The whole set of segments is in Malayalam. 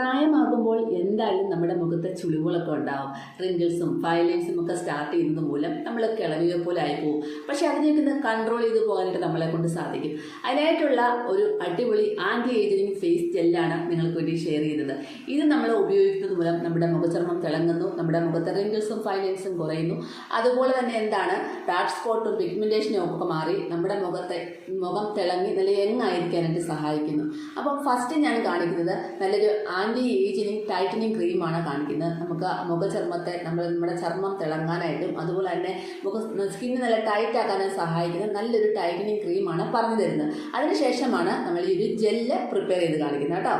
പ്രായമാകുമ്പോൾ എന്തായാലും നമ്മുടെ മുഖത്ത് ചുളിവുകളൊക്കെ ഉണ്ടാവും. റിങ്കിൾസും ഫൈലൻസും ഒക്കെ സ്റ്റാർട്ട് ചെയ്യുന്നത് മൂലം നമ്മൾ കിളവിയെ പോലെ ആയി പോകും. പക്ഷെ അതിനെയൊക്കെ ഒന്ന് കൺട്രോൾ ചെയ്ത് പോകാനായിട്ട് നമ്മളെ കൊണ്ട് സാധിക്കും. അതിനായിട്ടുള്ള ഒരു അടിപൊളി ആന്റി ഏജിങ് ഫേസ് ജെല്ലാണ് നിങ്ങൾക്ക് വേണ്ടി ഷെയർ ചെയ്തത് ഇത് നമ്മൾ ഉപയോഗിക്കുന്നത് മൂലം നമ്മുടെ മുഖചർമ്മം തിളങ്ങുന്നു നമ്മുടെ മുഖത്തെ റിങ്കിൾസും ഫൈലൻസും കുറയുന്നു. അതുപോലെ തന്നെ എന്താണ്? ഡാർക്ക് സ്പോട്ടും പിഗ്മെന്റേഷനും ഒക്കെ മാറി നമ്മുടെ മുഖത്തെ മുഖം തിളങ്ങി നല്ല യങ് ആയിരിക്കാനായിട്ട് സഹായിക്കുന്നു. അപ്പം ഫസ്റ്റ് ഞാൻ കാണിക്കുന്നത് നല്ലൊരു ആന്റി ഏജിങ് ടൈറ്റനിങ് ക്രീമാണ് കാണിക്കുന്നത്. നമുക്ക് മുഖചർമ്മത്തെ നമ്മൾ നമ്മുടെ ചർമ്മം തിളങ്ങാനായിട്ടും അതുപോലെ തന്നെ മുഖ സ്കിന്ന് നല്ല ടൈറ്റ് ആക്കാനും സഹായിക്കുന്ന നല്ലൊരു ടൈറ്റനിങ് ക്രീമാണ് പറഞ്ഞു തരുന്നത് അതിനുശേഷമാണ് നമ്മൾ ഈ ഒരു ജെല്ല് പ്രിപ്പയർ ചെയ്ത് കാണിക്കുന്നത് കേട്ടോ.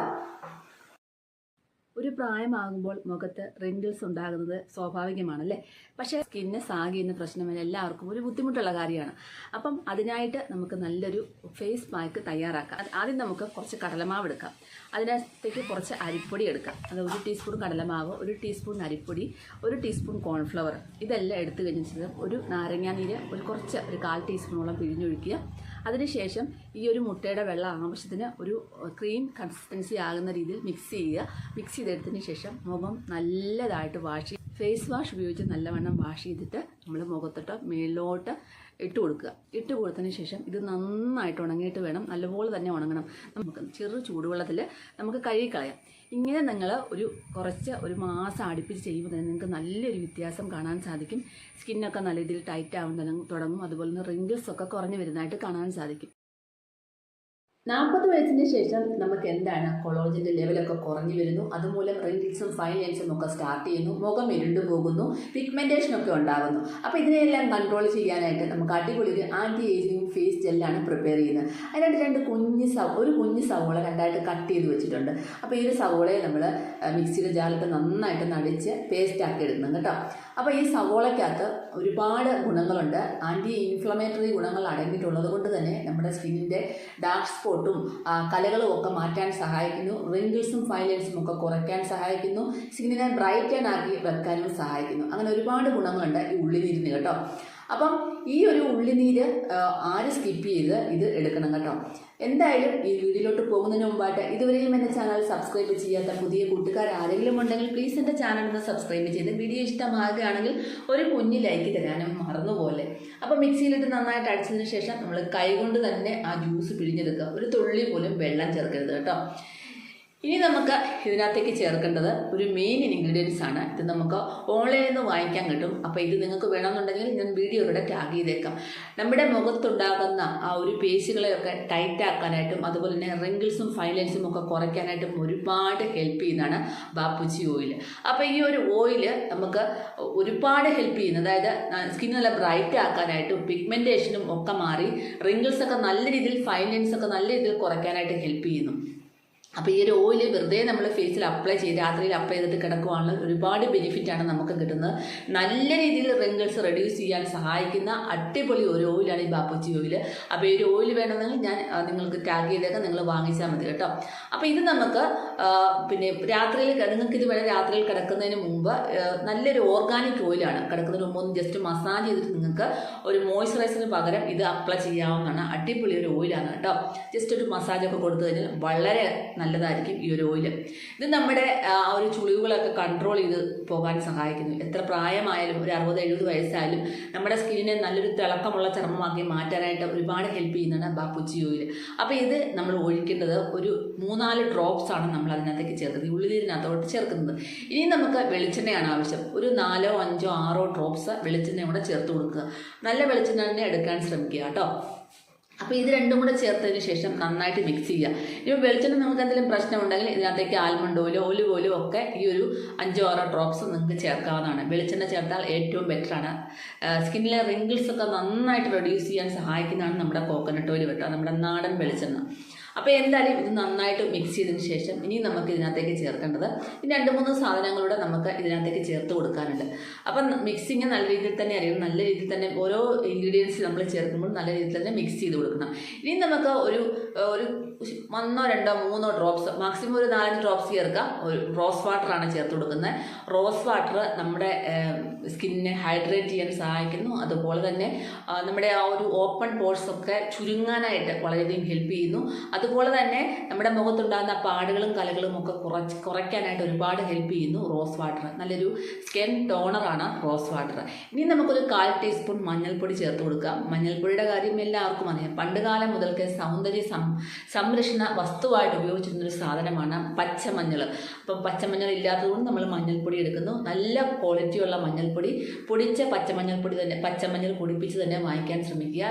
പ്രായമാകുമ്പോൾ മുഖത്ത് റിങ്കിൾസ് ഉണ്ടാകുന്നത് സ്വാഭാവികമാണല്ലേ? പക്ഷേ സ്കിന്ന് സാഗിയുന്ന പ്രശ്നം എല്ലാവർക്കും ഒരു ബുദ്ധിമുട്ടുള്ള കാര്യമാണ്. അപ്പം അതിനായിട്ട് നമുക്ക് നല്ലൊരു ഫേസ് പാക്ക് തയ്യാറാക്കാം. ആദ്യം നമുക്ക് കുറച്ച് കടലമാവ് എടുക്കാം. അതിനകത്തേക്ക് കുറച്ച് അരിപ്പൊടി എടുക്കാം. അത് ഒരു ടീസ്പൂൺ കടലമാവ് ഒരു ടീസ്പൂൺ അരിപ്പൊടി ഒരു ടീസ്പൂൺ കോൺഫ്ലവർ ഇതെല്ലാം എടുത്തു കഴിഞ്ഞാൽ ഒരു നാരങ്ങാനീര് ഒരു കുറച്ച് ഒരു കാൽ ടീസ്പൂണോളം പിഴിഞ്ഞൊഴിക്കുക. അതിനുശേഷം ഈ ഒരു മുട്ടയുടെ വെള്ളം ആവശ്യത്തിന് ഒരു ക്രീം കൺസിസ്റ്റൻസി ആകുന്ന രീതിയിൽ മിക്സ് ചെയ്യുക. മിക്സ് ചെയ്തെടുത്തതിന് ശേഷം മുഖം നല്ലതായിട്ട് വാഷ് ഫേസ് വാഷ് ഉപയോഗിച്ച് നല്ലവണ്ണം വാഷ് ചെയ്തിട്ട് നമ്മൾ മുഖത്തോട്ട് മേളിലോട്ട് ഇട്ട് കൊടുക്കുക. ഇട്ട് കൊടുത്തതിന് ശേഷം ഇത് നന്നായിട്ട് ഉണങ്ങിയിട്ട് വേണം. നല്ലപോലെ തന്നെ ഉണങ്ങണം. നമുക്ക് ചെറു ചൂടുവെള്ളത്തിൽ നമുക്ക് കഴുകിക്കളയാം ഇങ്ങനെ നിങ്ങൾ ഒരു കുറച്ച് ഒരു മാസം അടുപ്പിച്ച് ചെയ്യുമ്പോൾ തന്നെ നിങ്ങൾക്ക് നല്ലൊരു വ്യത്യാസം കാണാൻ സാധിക്കും. സ്കിന്നൊക്കെ നല്ല രീതിയിൽ ടൈറ്റ് ആവുന്ന തുടങ്ങും. അതുപോലെ തന്നെ റിങ്കിൾസ് ഒക്കെ കുറഞ്ഞു വരുന്നതായിട്ട് കാണാൻ സാധിക്കും. നാൽപ്പത് വയസ്സിന് ശേഷം നമുക്ക് എന്താണ് കൊളോജിന്റെ ലെവലൊക്കെ കുറഞ്ഞു വരുന്നു. അതുമൂലം റിങ്കിൾസും ഫൈൻ ലൈൻസും ഒക്കെ സ്റ്റാർട്ട് ചെയ്യുന്നു. മുഖം ഇരുണ്ടു പോകുന്നു. പിഗ്മെന്റേഷൻ ഒക്കെ ഉണ്ടാകുന്നു. അപ്പോൾ ഇതിനെയെല്ലാം കൺട്രോൾ ചെയ്യാനായിട്ട് നമുക്ക് അടിപൊളി ആന്റി ഏജിങ് ഫേസ് ജെല്ലാണ് പ്രിപ്പയർ ചെയ്യുന്നത്. അതിനായിട്ട് രണ്ട് കുഞ്ഞ് സവ ഒരു കുഞ്ഞ് സവോള രണ്ടായിട്ട് കട്ട് ചെയ്ത് വെച്ചിട്ടുണ്ട്. അപ്പോൾ ഈ ഒരു സവോളയെ നമ്മൾ മിക്സിയുടെ ജാലിട്ട് നന്നായിട്ട് നടിച്ച് പേസ്റ്റ് ആക്കി എടുക്കണം കേട്ടോ. അപ്പോൾ ഈ സവോളയ്ക്കകത്ത് ഒരുപാട് ഗുണങ്ങളുണ്ട്. ആന്റി ഇൻഫ്ലമേറ്ററി ഗുണങ്ങൾ അടങ്ങിയിട്ടുള്ളത് കൊണ്ട് തന്നെ നമ്മുടെ സ്കിന്നിന്റെ ഡാർക്ക് സ്പോട്ടും കലകളും ഒക്കെ മാറ്റാൻ സഹായിക്കുന്നു. റിങ്കിൾസും ഫൈലൻസും ഒക്കെ കുറയ്ക്കാൻ സഹായിക്കുന്നു. സ്കിന്നിനെ ബ്രൈറ്റൻ ആക്കി വെക്കാനും സഹായിക്കുന്നു. അങ്ങനെ ഒരുപാട് ഗുണങ്ങളുണ്ട് ഈ ഉള്ളിലിരുന്ന് കേട്ടോ. അപ്പം ഈ ഒരു ഉള്ളിനീര് ആര് സ്കിപ്പ് ചെയ്ത് ഇത് എടുക്കണം കേട്ടോ. എന്തായാലും ഈ വീഡിയോയിലോട്ട് പോകുന്നതിന് മുമ്പായിട്ട് ഇതുവരെയും എന്റെ ചാനൽ സബ്സ്ക്രൈബ് ചെയ്യാത്ത പുതിയ കൂട്ടുകാർ ആരെങ്കിലും ഉണ്ടെങ്കിൽ പ്ലീസ് എന്റെ ചാനൽ ഒന്ന് സബ്സ്ക്രൈബ് ചെയ്ത് വീഡിയോ ഇഷ്ടമാകുകയാണെങ്കിൽ ഒരു കുഞ്ഞ് ലൈക്ക് തരാനും മറന്നുപോലെ അപ്പോൾ മിക്സിയിലിട്ട് നന്നായിട്ട് അടിച്ചതിന് ശേഷം നമ്മൾ കൈകൊണ്ട് തന്നെ ആ ജ്യൂസ് പിഴിഞ്ഞെടുക്കുക. ഒരു തുള്ളി പോലും വെള്ളം ചേർക്കരുത് കേട്ടോ. ഇനി നമുക്ക് ഇതിനകത്തേക്ക് ചേർക്കേണ്ടത് ഒരു മെയിൻ ഇൻഗ്രീഡിയൻസ് ആണ്. ഇത് നമുക്ക് ഓൺലൈനിൽ നിന്ന് വാങ്ങിക്കാൻ കിട്ടും. അപ്പോൾ ഇത് നിങ്ങൾക്ക് വേണമെന്നുണ്ടെങ്കിൽ ഞാൻ വീഡിയോയുടെ ടാഗ് ചെയ്തേക്കാം. നമ്മുടെ മുഖത്തുണ്ടാകുന്ന ആ ഒരു പേശികളെയൊക്കെ ടൈറ്റ് ആക്കാനായിട്ടും അതുപോലെ തന്നെ റിങ്കിൾസും ഫൈലൻസും ഒക്കെ കുറയ്ക്കാനായിട്ടും ഒരുപാട് ഹെൽപ്പ് ചെയ്യുന്നതാണ് ബാപ്പുച്ചി ഓയിൽ അപ്പോൾ ഈ ഒരു ഓയിൽ നമുക്ക് ഒരുപാട് ഹെൽപ്പ് ചെയ്യുന്നു. അതായത് സ്കിൻ നല്ല ബ്രൈറ്റ് ആക്കാനായിട്ടും പിഗ്മെന്റേഷനും ഒക്കെ മാറി റിങ്കിൾസൊക്കെ നല്ല രീതിയിൽ ഫൈലൻസ് ഒക്കെ നല്ല രീതിയിൽ കുറയ്ക്കാനായിട്ട് ഹെൽപ്പ് ചെയ്യുന്നു. അപ്പോൾ ഈ ഒരു ഓയിൽ വെറുതെ നമ്മൾ ഫേസിൽ അപ്ലൈ ചെയ്ത് രാത്രിയിൽ അപ്ലൈ ചെയ്തിട്ട് കിടക്കുവാണെങ്കിൽ ഒരുപാട് ബെനിഫിറ്റാണ് നമുക്ക് കിട്ടുന്നത്. നല്ല രീതിയിൽ റിങ്കിൾസ് റെഡ്യൂസ് ചെയ്യാൻ സഹായിക്കുന്ന അടിപൊളി ഒരു ഓയിലാണ് ഈ ബാപ്പുച്ചി ഓയിൽ അപ്പോൾ ഈ ഒരു ഓയിൽ വേണമെങ്കിൽ ഞാൻ നിങ്ങൾക്ക് ടാഗ് ചെയ്തേക്കാം നിങ്ങൾ വാങ്ങിച്ചാൽ മതി കേട്ടോ. അപ്പോൾ ഇത് നമുക്ക് പിന്നെ രാത്രിയിൽ നിങ്ങൾക്ക് ഇത് വേണം രാത്രിയിൽ കിടക്കുന്നതിന് മുമ്പ് നല്ലൊരു ഓർഗാനിക് ഓയിലാണ് കിടക്കുന്നതിന് മുമ്പ് ഒന്ന് ജസ്റ്റ് മസാജ് ചെയ്തിട്ട് നിങ്ങൾക്ക് ഒരു മോയ്സ്ചറൈസറിന് പകരം ഇത് അപ്ലൈ ചെയ്യാവുന്നതാണ്. അടിപൊളി ഒരു ഓയിലാണ് കേട്ടോ. ജസ്റ്റ് ഒരു മസാജൊക്കെ കൊടുത്തു കഴിഞ്ഞാൽ വളരെ നല്ലതായിരിക്കും ഈ ഒരു ഓയിൽ ഇത് നമ്മുടെ ആ ഒരു ചുളിവുകളൊക്കെ കൺട്രോൾ ചെയ്ത് പോകാൻ സഹായിക്കുന്നു. എത്ര പ്രായമായാലും ഒരു അറുപത് എഴുപത് വയസ്സായാലും നമ്മുടെ സ്കിന്നിനെ നല്ലൊരു തിളക്കമുള്ള ചർമ്മമാക്കി മാറ്റാനായിട്ട് ഒരുപാട് ഹെൽപ്പ് ചെയ്യുന്നതാണ് ബാപ്പുച്ചി ഓയിൽ അപ്പോൾ ഇത് നമ്മൾ ഒഴിക്കേണ്ടത് ഒരു മൂന്നാൽ ഡ്രോപ്സ് ആണ് നമ്മൾ അതിനകത്തേക്ക് ചേർക്കുന്നത്. ഈ ഉള്ളിനകത്തോട്ട് ചേർക്കുന്നത്. ഇനി നമുക്ക് വെളിച്ചെണ്ണയാണ് ആവശ്യം. ഒരു നാലോ അഞ്ചോ ആറോ ഡ്രോപ്സ് വെളിച്ചെണ്ണ കൂടെ ചേർത്ത് കൊടുക്കുക. നല്ല വെളിച്ചെണ്ണ തന്നെ എടുക്കാൻ ശ്രമിക്കുക കേട്ടോ. അപ്പോൾ ഇത് രണ്ടും കൂടെ ചേർത്തതിന് ശേഷം നന്നായിട്ട് മിക്സ് ചെയ്യുക. ഇപ്പോൾ വെളിച്ചെണ്ണ നിങ്ങൾക്ക് എന്തെങ്കിലും പ്രശ്നമുണ്ടെങ്കിൽ ഇതിനകത്തേക്ക് ആൽമണ്ട് ഓയിലോ ഒലിവ് ഓയിലോ ഒക്കെ ഈ ഒരു അഞ്ചോ ആറോ ഡ്രോപ്സ് നിങ്ങൾക്ക് ചേർക്കാവുന്നതാണ്. വെളിച്ചെണ്ണ ചേർത്താൽ ഏറ്റവും ബെറ്ററാണ് സ്കിന്നിലെ റിങ്കിൾസ് ഒക്കെ നന്നായിട്ട് റെഡ്യൂസ് ചെയ്യാൻ സഹായിക്കുന്നതാണ് നമ്മുടെ കോക്കനട്ട് ഓയിൽ കേട്ടോ. നമ്മുടെ നാടൻ വെളിച്ചെണ്ണ. അപ്പോൾ എന്തായാലും ഇത് നന്നായിട്ട് മിക്സ് ചെയ്തതിന് ശേഷം ഇനി നമുക്ക് ഇതിനകത്തേക്ക് ചേർക്കേണ്ടത് ഈ രണ്ട് മൂന്ന് സാധനങ്ങളൂടെ നമുക്ക് ഇതിനകത്തേക്ക് ചേർത്ത് കൊടുക്കാനുണ്ട്. അപ്പം മിക്സിങ് നല്ല രീതിയിൽ തന്നെ അറിയണം നല്ല രീതിയിൽ തന്നെ ഓരോ ഇൻഗ്രീഡിയൻസ് നമ്മൾ ചേർക്കുമ്പോൾ നല്ല രീതിയിൽ തന്നെ മിക്സ് ചെയ്ത് കൊടുക്കണം. ഇനി നമുക്ക് ഒരു ഒരു ഒന്നോ രണ്ടോ മൂന്നോ ഡ്രോപ്സ് മാക്സിമം ഒരു നാലഞ്ച് ഡ്രോപ്സ് ചേർക്കാം. ഒരു റോസ് വാട്ടറാണ് ചേർത്ത് കൊടുക്കുന്നത്. റോസ് വാട്ടർ നമ്മുടെ സ്കിന്നിനെ ഹൈഡ്രേറ്റ് ചെയ്യാൻ സഹായിക്കുന്നു. അതുപോലെ തന്നെ നമ്മുടെ ആ ഒരു ഓപ്പൺ പോർട്സ് ഒക്കെ ചുരുങ്ങാനായിട്ട് വളരെയധികം ഹെൽപ്പ് ചെയ്യുന്നു. അതുപോലെ തന്നെ നമ്മുടെ മുഖത്തുണ്ടാകുന്ന പാടുകളും കലകളും ഒക്കെ കുറച്ച് കുറയ്ക്കാനായിട്ട് ഒരുപാട് ഹെൽപ്പ് ചെയ്യുന്നു റോസ് വാട്ടർ. നല്ലൊരു സ്കിൻ ടോണറാണ് റോസ് വാട്ടർ. ഇനി നമുക്കൊരു കാൽ ടീസ്പൂൺ മഞ്ഞൾപ്പൊടി ചേർത്ത് കൊടുക്കാം. മഞ്ഞൾപ്പൊടിയുടെ കാര്യം എല്ലാവർക്കും അറിയാം. പണ്ട് കാലം മുതൽക്ക് സൗന്ദര്യ സംരക്ഷണ വസ്തുവായിട്ട് ഉപയോഗിച്ചിരുന്ന ഒരു സാധനമാണ് പച്ചമഞ്ഞൾ. അപ്പം പച്ചമഞ്ഞൾ ഇല്ലാത്തതുകൊണ്ട് നമ്മൾ മഞ്ഞൾപ്പൊടി എടുക്കുന്നു. നല്ല ക്വാളിറ്റിയുള്ള മഞ്ഞൾപ്പൊടി പൊടിച്ച പച്ചമഞ്ഞൾപ്പൊടി തന്നെ പച്ചമഞ്ഞൾ പൊടിപ്പിച്ച് തന്നെ വാങ്ങിക്കാൻ ശ്രമിക്കുക.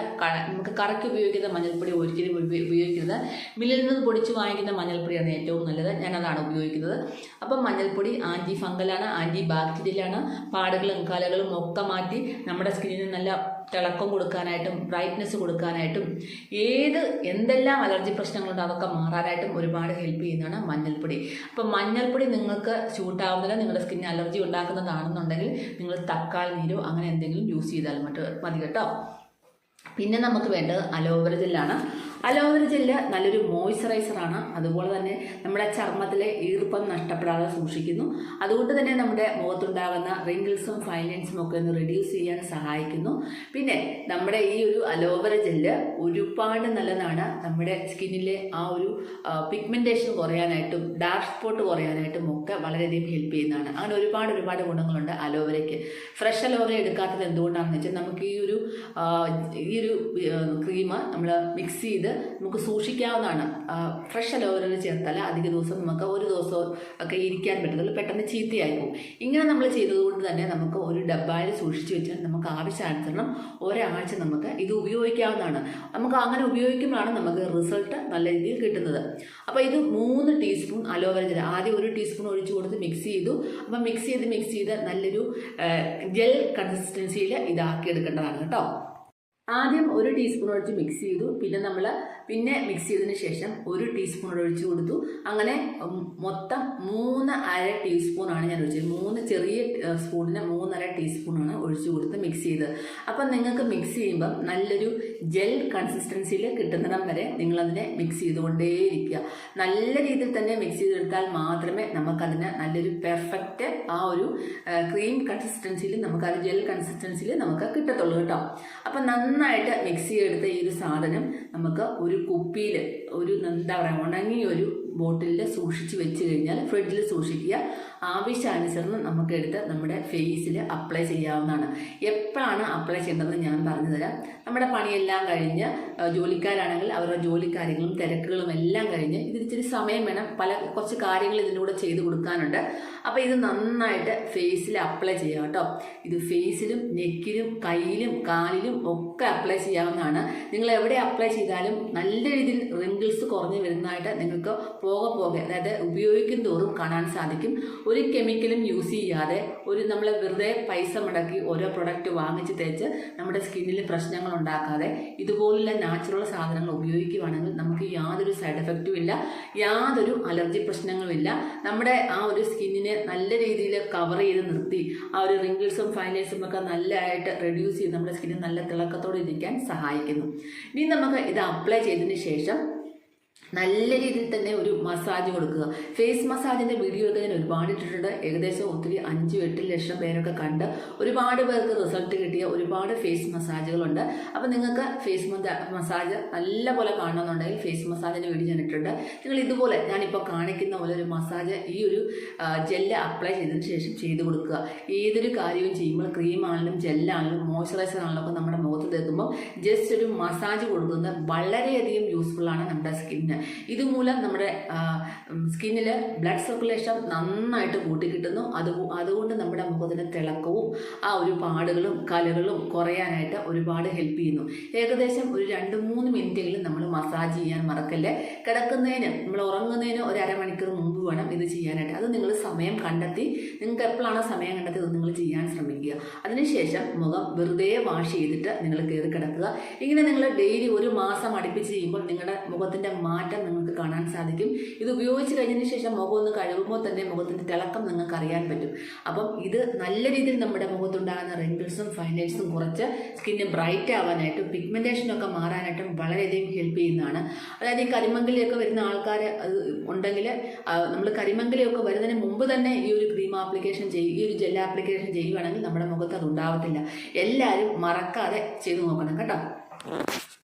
നമുക്ക് കറക്കി ഉപയോഗിക്കുന്ന മഞ്ഞൾപ്പൊടി ഒരിക്കലും ഉപയോഗിക്കരുത്. മില്ലിൽ നിന്ന് പൊടിച്ച് വാങ്ങിക്കുന്ന മഞ്ഞൾപ്പൊടിയാണ് ഏറ്റവും നല്ലത്. ഞാനതാണ് ഉപയോഗിക്കുന്നത്. അപ്പം മഞ്ഞൾപ്പൊടി ആന്റി ഫംഗലാണ് ആന്റി ബാക്ടീരിയലാണ് പാടുകളും കലകളും ഒക്കെ മാറ്റി നമ്മുടെ സ്കിന്നിന് നല്ല തിളക്കം കൊടുക്കാനായിട്ടും ബ്രൈറ്റ്നെസ് കൊടുക്കാനായിട്ടും ഏത് എന്തെല്ലാം അലർജി പ്രശ്നങ്ങളുണ്ടോ അതൊക്കെ മാറാനായിട്ടും ഒരുപാട് ഹെൽപ്പ് ചെയ്യുന്നതാണ് മഞ്ഞൾപ്പൊടി. അപ്പം മഞ്ഞൾപ്പൊടി നിങ്ങൾക്ക് ഷൂട്ടാവുന്നില്ല നിങ്ങളുടെ സ്കിന്നിന് അലർജി ഉണ്ടാക്കുന്നതാണെന്നുണ്ടെങ്കിൽ നിങ്ങൾ തക്കാളി നീരോ അങ്ങനെ എന്തെങ്കിലും യൂസ് ചെയ്താൽ മറ്റു മതി കേട്ടോ. പിന്നെ നമുക്ക് വേണ്ടത് അലോവേര ജെല്ലാണ് അലോവേര ജെല്ല് നല്ലൊരു മോയ്സ്ചറൈസറാണ്. അതുപോലെ തന്നെ നമ്മുടെ ചർമ്മത്തിലെ ഈർപ്പം നഷ്ടപ്പെടാതെ സൂക്ഷിക്കുന്നു. അതുകൊണ്ട് തന്നെ നമ്മുടെ മുഖത്തുണ്ടാകുന്ന റിങ്കിൾസും ഫൈലൻസും ഒക്കെ ഒന്ന് റെഡ്യൂസ് ചെയ്യാൻ സഹായിക്കുന്നു. പിന്നെ നമ്മുടെ ഈ ഒരു അലോവേര ജെല്ല് ഒരുപാട് നല്ലതാണ്. നമ്മുടെ സ്കിന്നിലെ ആ ഒരു പിഗ്മെന്റേഷൻ കുറയാനായിട്ടും ഡാർക്ക് സ്പോട്ട് കുറയാനായിട്ടും ഒക്കെ വളരെയധികം ഹെൽപ്പ് ചെയ്യുന്നതാണ്. അങ്ങനെ ഒരുപാട് ഒരുപാട് ഗുണങ്ങളുണ്ട് അലോവേരയ്ക്ക്. ഫ്രഷ് അലോവേര എടുക്കാത്തത് എന്തുകൊണ്ടാണെന്ന് വെച്ചാൽ നമുക്ക് ഈ ഒരു ഈ ഒരു ക്രീം നമ്മൾ മിക്സ് ചെയ്ത് നമുക്ക് സൂക്ഷിക്കാവുന്നതാണ്. ഫ്രഷ് അലോവേര ചേർത്താൽ അധിക ദിവസം നമുക്ക് ഒരു ദിവസം ഒക്കെ ഇരിക്കാൻ പറ്റത്തുള്ളൂ. പെട്ടെന്ന് ചീത്തയായി പോകും. ഇങ്ങനെ നമ്മൾ ചെയ്തതുകൊണ്ട് തന്നെ നമുക്ക് ഒരു ഡബ്ബായിൽ സൂക്ഷിച്ച് വെച്ചാൽ നമുക്ക് ആവശ്യാനുസരണം ഒരാഴ്ച നമുക്ക് ഇത് ഉപയോഗിക്കാവുന്നതാണ്. നമുക്ക് അങ്ങനെ ഉപയോഗിക്കുമ്പോഴാണ് നമുക്ക് റിസൾട്ട് നല്ല രീതിയിൽ കിട്ടുന്നത്. അപ്പോൾ ഇത് മൂന്ന് ടീസ്പൂൺ അലോവേര ജെൽ. ആദ്യം ഒരു ടീസ്പൂൺ ഒഴിച്ച് കൊടുത്ത് മിക്സ് ചെയ്തു. അപ്പോൾ മിക്സ് ചെയ്ത് മിക്സ് ചെയ്ത് നല്ലൊരു ജെൽ കൺസിസ്റ്റൻസിയിൽ ഇതാക്കി എടുക്കേണ്ടതാണ് കേട്ടോ. ആദ്യം ഒരു ടീസ്പൂൺ ഒഴിച്ച് മിക്സ് ചെയ്തു. പിന്നെ നമ്മൾ പിന്നെ മിക്സ് ചെയ്തതിന് ശേഷം ഒരു ടീസ്പൂൺ ഒഴിച്ച് കൊടുത്തു. അങ്ങനെ മൊത്തം മൂന്ന് അര ടീസ്പൂണാണ് ഞാൻ ഒഴിച്ചത്. മൂന്ന് ചെറിയ സ്പൂണിന് മൂന്നര ടീസ്പൂണാണ് ഒഴിച്ച് കൊടുത്ത് മിക്സ് ചെയ്തത്. അപ്പം നിങ്ങൾക്ക് മിക്സ് ചെയ്യുമ്പം നല്ലൊരു ജെൽ കൺസിസ്റ്റൻസിയിൽ കിട്ടുന്നിടം വരെ നിങ്ങളതിനെ മിക്സ് ചെയ്തുകൊണ്ടേയിരിക്കുക. നല്ല രീതിയിൽ തന്നെ മിക്സ് ചെയ്തെടുത്താൽ മാത്രമേ നമുക്കതിന് നല്ലൊരു പെർഫെക്റ്റ് ആ ഒരു ക്രീം കൺസിസ്റ്റൻസിയിൽ നമുക്ക് ആ ജെൽ കൺസിസ്റ്റൻസിയിൽ നമുക്ക് കിട്ടത്തുള്ളൂ കേട്ടോ. അപ്പം നന്നായിട്ട് മിക്സ് ചെയ്തെടുത്ത ഈ ഒരു സാധനം നമുക്ക് ഒരു കുപ്പിയിൽ ഒരു എന്താ പറയുക ഉണങ്ങിയ ഒരു ബോട്ടിലിൽ സൂക്ഷിച്ച് വെച്ച് കഴിഞ്ഞാൽ ഫ്രിഡ്ജിൽ സൂക്ഷിക്കുക. ആവശ്യാനുസരണം നമുക്ക് എടുത്ത് നമ്മുടെ ഫേസിൽ അപ്ലൈ ചെയ്യാവുന്നതാണ്. എപ്പോഴാണ് അപ്ലൈ ചെയ്യേണ്ടതെന്ന് ഞാൻ പറഞ്ഞു തരാം നമ്മുടെ പണിയെല്ലാം കഴിഞ്ഞ് ജോലിക്കാരാണെങ്കിൽ അവരുടെ ജോലി കാര്യങ്ങളും തിരക്കുകളും എല്ലാം കഴിഞ്ഞ് ഇത് ഇച്ചിരി സമയം വേണം. പല കുറച്ച് കാര്യങ്ങൾ ഇതിലൂടെ ചെയ്ത് കൊടുക്കാനുണ്ട്. അപ്പോൾ ഇത് നന്നായിട്ട് ഫേസിൽ അപ്ലൈ ചെയ്യാം കേട്ടോ. ഇത് ഫേസിലും നെക്കിലും കയ്യിലും കാലിലും ഒക്കെ അപ്ലൈ ചെയ്യാവുന്നതാണ്. നിങ്ങൾ എവിടെ അപ്ലൈ ചെയ്താലും നല്ല രീതിയിൽ റിങ്കിൾസ് കുറഞ്ഞു വരുന്നതായിട്ട് നിങ്ങൾക്ക് പോകെ പോകെ അതായത് ഉപയോഗിക്കും തോറും കാണാൻ സാധിക്കും. ഒരു കെമിക്കലും യൂസ് ചെയ്യാതെ ഒരു നമ്മൾ വെറുതെ പൈസ മുടക്കി ഓരോ പ്രൊഡക്റ്റ് വാങ്ങിച്ച് തേച്ച് നമ്മുടെ സ്കിന്നിൽ പ്രശ്നങ്ങൾ ഉണ്ടാക്കാതെ ഇതുപോലുള്ള നാച്ചുറൽ സാധനങ്ങൾ ഉപയോഗിക്കുകയാണെങ്കിൽ നമുക്ക് യാതൊരു സൈഡ് എഫക്റ്റും ഇല്ല യാതൊരു അലർജി പ്രശ്നങ്ങളും ഇല്ല. നമ്മുടെ ആ ഒരു സ്കിന്നിനെ നല്ല രീതിയിൽ കവർ ചെയ്ത് നിർത്തി ആ ഒരു റിങ്കിൾസും ഫൈനൽസും ഒക്കെ നല്ലതായിട്ട് റെഡ്യൂസ് ചെയ്ത് നമ്മുടെ സ്കിന്നിന് നല്ല തിളക്കത്തോടെ ഇരിക്കാൻ സഹായിക്കുന്നു. ഇനി നമുക്ക് ഇത് അപ്ലൈ ചെയ്തതിന് ശേഷം നല്ല രീതിയിൽ തന്നെ ഒരു മസാജ് കൊടുക്കുക. ഫേസ് മസാജിന്റെ വീഡിയോ ഞാൻ ഒരുപാട് ഇട്ടിട്ടുണ്ട്. ഏകദേശം ഒത്തിരി അഞ്ച് എട്ട് ലക്ഷം പേരൊക്കെ കണ്ട് ഒരുപാട് പേർക്ക് റിസൾട്ട് കിട്ടിയ ഒരുപാട് ഫേസ് മസാജുകളുണ്ട് അപ്പോൾ നിങ്ങൾക്ക് ഫേസ് മസാജ് നല്ല പോലെ കാണണമെന്നുണ്ടെങ്കിൽ ഫേസ് മസാജിന്റെ വീഡിയോ ഞാൻ ഇട്ടിട്ടുണ്ട്. നിങ്ങൾ ഇതുപോലെ ഞാനിപ്പോൾ കാണിക്കുന്ന പോലെ ഒരു മസാജ് ഈ ഒരു ജെല്ല് അപ്ലൈ ചെയ്തതിന് ശേഷം ചെയ്ത് കൊടുക്കുക. ഏതൊരു കാര്യവും ചെയ്യുമ്പോൾ ക്രീമാണെങ്കിലും ജെല്ലാണെങ്കിലും മോയ്സ്ചറൈസർ ആണെങ്കിലും ഒക്കെ നമ്മുടെ മുഖത്ത് തേക്കുമ്പോൾ ജസ്റ്റ് ഒരു മസാജ് കൊടുക്കുന്നത് വളരെയധികം യൂസ്ഫുള്ളാണ് നമ്മുടെ സ്കിന്നിന് ഇതുമൂലം നമ്മുടെ സ്കിന്നിൽ ബ്ലഡ് സർക്കുലേഷൻ നന്നായിട്ട് കൂട്ടിക്കിട്ടുന്നു. അത് അതുകൊണ്ട് നമ്മുടെ മുഖത്തിന് തിളക്കവും ആ ഒരു പാടുകളും കലകളും കുറയാനായിട്ട് ഒരുപാട് ഹെൽപ്പ് ചെയ്യുന്നു. ഏകദേശം ഒരു രണ്ട് മൂന്ന് മിനിറ്റെങ്കിലും നമ്മൾ മസാജ് ചെയ്യാൻ മറക്കല്ലേ? കിടക്കുന്നതിന് നമ്മൾ ഉറങ്ങുന്നതിന് ഒരു അരമണിക്കൂർ മുമ്പ് വേണം ഇത് ചെയ്യാനായിട്ട്. അത് നിങ്ങൾ സമയം കണ്ടെത്തി നിങ്ങൾക്ക് എപ്പോഴാണോ സമയം കണ്ടെത്തി അത് നിങ്ങൾ ചെയ്യാൻ ശ്രമിക്കുക. അതിനുശേഷം മുഖം വെറുതെ വാഷ് ചെയ്തിട്ട് നിങ്ങൾ കയറി കിടക്കുക. ഇങ്ങനെ നിങ്ങൾ ഡെയിലി ഒരു മാസം അടുപ്പിച്ച് ചെയ്യുമ്പോൾ നിങ്ങളുടെ മുഖത്തിന്റെ മാറ്റം മാറ്റം നിങ്ങൾക്ക് കാണാൻ സാധിക്കും. ഇത് ഉപയോഗിച്ച് കഴിഞ്ഞതിന് ശേഷം മുഖം ഒന്ന് കഴുകുമ്പോൾ തന്നെ മുഖത്തിന്റെ തിളക്കം നിങ്ങൾക്ക് അറിയാൻ പറ്റും. അപ്പം ഇത് നല്ല രീതിയിൽ നമ്മുടെ മുഖത്തുണ്ടാകുന്ന റിങ്കിൾസും ഫൈനൽസും കുറച്ച് സ്കിന്ന് ബ്രൈറ്റ് ആവാനായിട്ടും പിഗ്മെന്റേഷനൊക്കെ മാറാനായിട്ടും വളരെയധികം ഹെൽപ്പ് ചെയ്യുന്നതാണ്. അതായത് ഈ കരിമങ്കലിയൊക്കെ വരുന്ന ആൾക്കാർ ഉണ്ടെങ്കിൽ നമ്മൾ കരിമങ്കലിയൊക്കെ വരുന്നതിന് മുമ്പ് തന്നെ ഈ ഒരു ക്രീം ആപ്ലിക്കേഷൻ ചെയ്യും ഈ ഒരു ജെൽ ആപ്ലിക്കേഷൻ ചെയ്യുകയാണെങ്കിൽ നമ്മുടെ മുഖത്ത് അത് ഉണ്ടാവത്തില്ല. എല്ലാവരും മറക്കാതെ ചെയ്തു നോക്കണം കേട്ടോ.